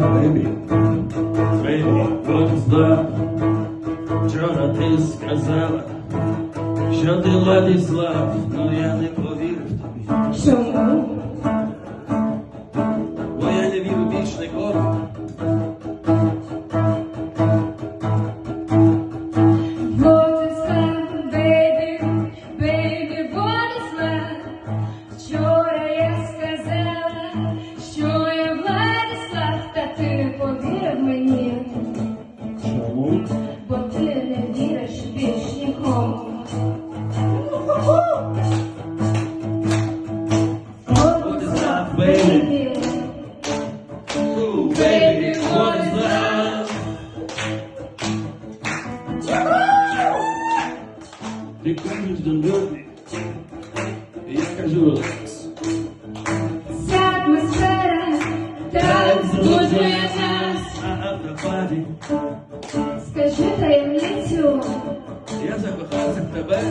Baby, baby, поздав. Вчора ти сказала, що ти ладислав, но ну я не повірив тобі. Чому? Скажи таємницю. Я закохався в тебе.